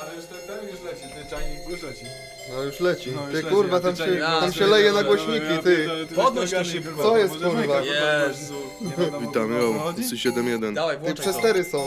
Ale już ten, ten już leci, ty czajnik już leci. No już leci. No, już Ty leci, kurwa, tam się, tam się leje na głośniki, ja ty. pierdolę, Podnoś to szybko. kurwa, Co jest, może kurwa? Kurwa, Jezu. Nie wiadomo, Witamy, kurwa, o co o, chodzi? Łysy 7-1. Dawaj, Ty włączaj przez to. cztery są.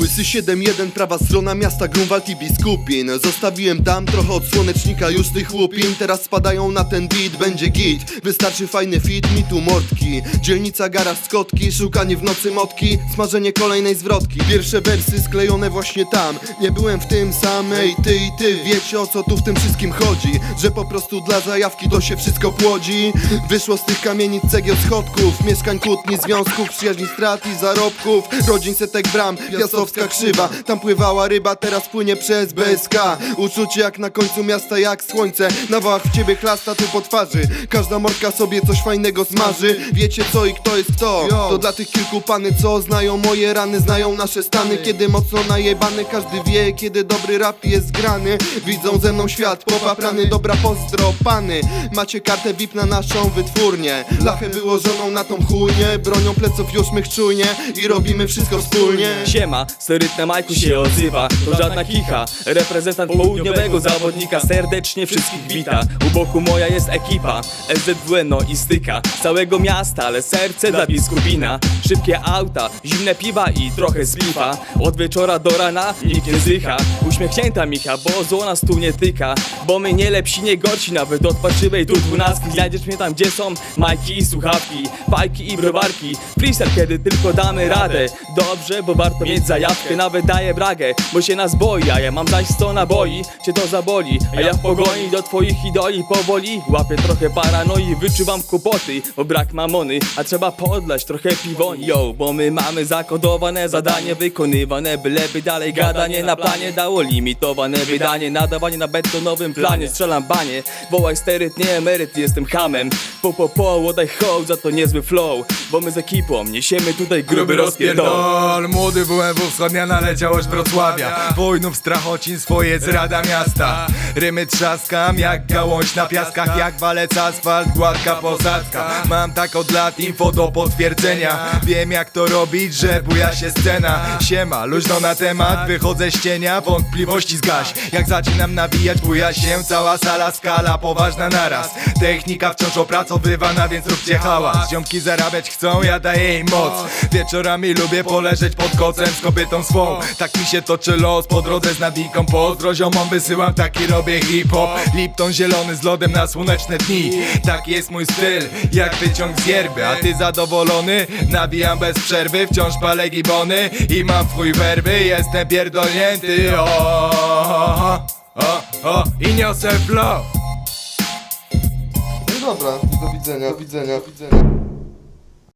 Łysy 7-1, prawa strona miasta Grunwald i Biskupin Zostawiłem tam trochę od słonecznika już tych łupin. Teraz spadają na ten beat, będzie git. Wystarczy fajny fit, mi tu mordki. Dzielnica gara skotki, szukanie w nocy motki. Smażenie kolejnej zwrotki. Pierwsze wersy sklejone właśnie tam. Nie byłem w tym sam, ej ty i ty Wiecie o co tu w tym wszystkim chodzi. Że po prostu dla zajawki to się wszystko płodzi. Wyszło z tych kamienic cegieł schodków. Mieszkań kłótni, związków, przyjaźni strat i zarobków. Rodzin setek bram, piastowska krzywa Tam pływała ryba, teraz płynie przez BSK Uczucie jak na końcu miasta, jak słońce. Na wałach w ciebie chlasta tu po twarzy. Każda mordka sobie coś fajnego smaży. Wiecie co i kto jest kto? To dla tych kilku pany, co znają moje rany Znają nasze stany, kiedy mocno najebany Każdy wie, kiedy dobry rap jest grany. Widzą ze mną świat, popaprany Dobra pozdro, pany. Macie kartę VIP na naszą wytwórnię. Lachę wyłożoną na tą chujnię. Bronią pleców już mych czujnie I robimy wszystko wspólnie. Siema, steryt na majku się odzywa To żadna kicha, reprezentant południowego zawodnika Serdecznie wszystkich wita. U boku moja jest ekipa SZWN no i styka. Całego miasta, ale serce dla biskupina. Szybkie auta, zimne piwa i trochę splifa Od wieczora do rana nikt nie zdycha Uśmiechnięta Micha, bo zło nas tu nie tyka Bo my nie lepsi, nie gorsi Nawet od parszywej tu dwunastki. Znajdziesz mnie tam, gdzie są majki i słuchawki Bajki i browarki. Freestyle, kiedy tylko damy radę. Dobrze, bo warto mieć zajawkę Nawet daję bragę, bo się nas boi A ja mam zaś sto naboi, cię to zaboli? A ja w pogoni do twoich idoli powoli Łapię trochę paranoi, wyczuwam kłopoty Bo brak mamony, a trzeba podlać trochę piwoni Yo, bo my mamy zakodowane zadanie Wykonywane, byleby dalej gadanie na planie Dało limitowane wydanie Nadawanie na betonowym planie. Strzelam banie, wołaj steryt, nie emeryt Jestem hamem, po po po Oddaj hołd, za to niezły flow. Bo my z ekipą niesiemy tutaj gruby rozpierdol. Młody WMW wschodnia naleciałość Wrocławia. Wojnów strachocin swoje zrada miasta. Rymy trzaskam jak gałąź na piaskach. Jak walec asfalt, gładka posadzka Mam tak od lat info do potwierdzenia. Wiem jak to robić, że buja się scena. Siema, luźno na temat, wychodzę z cienia Wątpliwości zgaś. Jak zaczynam nawijać, buja się cała sala. Skala poważna naraz. Technika wciąż opracowywana, więc róbcie hałas. Ziomki zarabiać chcą, ja daję im moc. Wieczorami lubię poleżeć pod kocem z kobietą swą. Tak mi się toczy los, po drodze z nawiką Pozdro ziomom wysyłam, taki robię hip-hop. Lipton zielony z lodem na słoneczne dni. Taki jest mój styl, jak wyciąg z yerby. A ty zadowolony? Nawijam bez przerwy, wciąż palę gibony I mam w werby, jestem pierdolnięty. O, o, o, o, i niosę flow dobra, do widzenia, do widzenia, do widzenia.